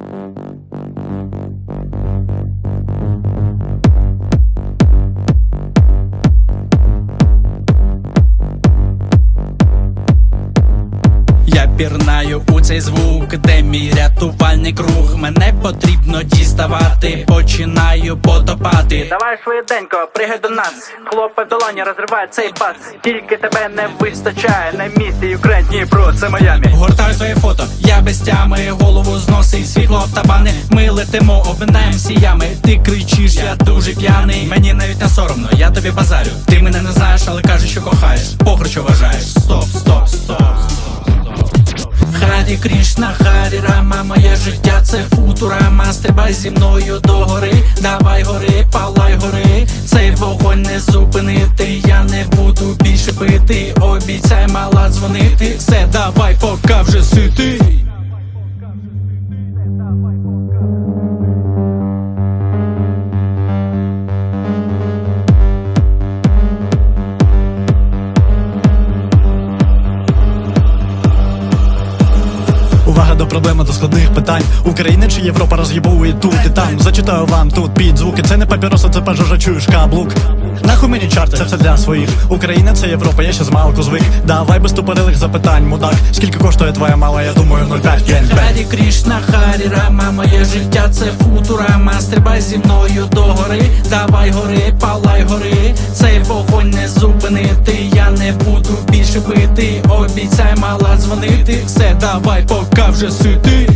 Thank you. Пірнаю у цей звук, де мій рятувальний круг. Мене потрібно діставати, починаю потопати. Давай швиденько, пригай до нас. Хлопець в долоні розриває цей бас. Тільки тебе не вистачає на місці Юкрейн, Дніпро, це Майамі. Гортаю своє фото, я без тями, голову зносить світло в табани. Ми летимо, обминаєм сіями. Ти кричиш, я дуже п'яний. Мені навіть не соромно, я тобі базарю. Ти мене не знаєш, але кажеш, що кохаєш. Що вважаєш. Стоп. Крішна, моє життя це футурама. Стрибай зі мною до гори, давай гори, палай гори. Цей вогонь не зупинити. Я не буду більше пити. Обіцяй, мала дзвонити. Все, давай, пока вже ситий. Увага до складних питань. Україна чи Європа роз'єбовує тут і там. Зачитаю вам тут під звуки Це не папіроса, це пожежа, чуєш каблук. Нахуй мені чарти, це все для своїх. Україна це Європа, я ще з малку звик. Давай без тупорилих запитань, мудак. Скільки коштує твоя мала, я думаю 0,5 єн Харі Крішна, Харі Рама, моє життя це футурама. Стрибай зі мною до гори, давай гори, палай гори. Цей вогонь не зупинити. Я не буду більше пити. Обіцяй, мала дзвонити. Все, давай, пока вже ситий.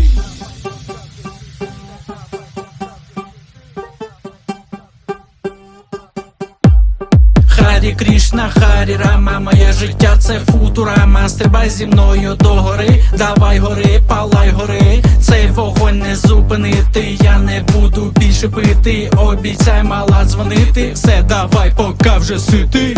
Харі Крішна, Харі Рама, моє життя це футурама. Стрибай зі мною до гори, давай гори, палай гори. Цей вогонь не зупинити. Я не буду більше пити. Обіцяй, мала дзвонити. Все, давай, пока вже ситий.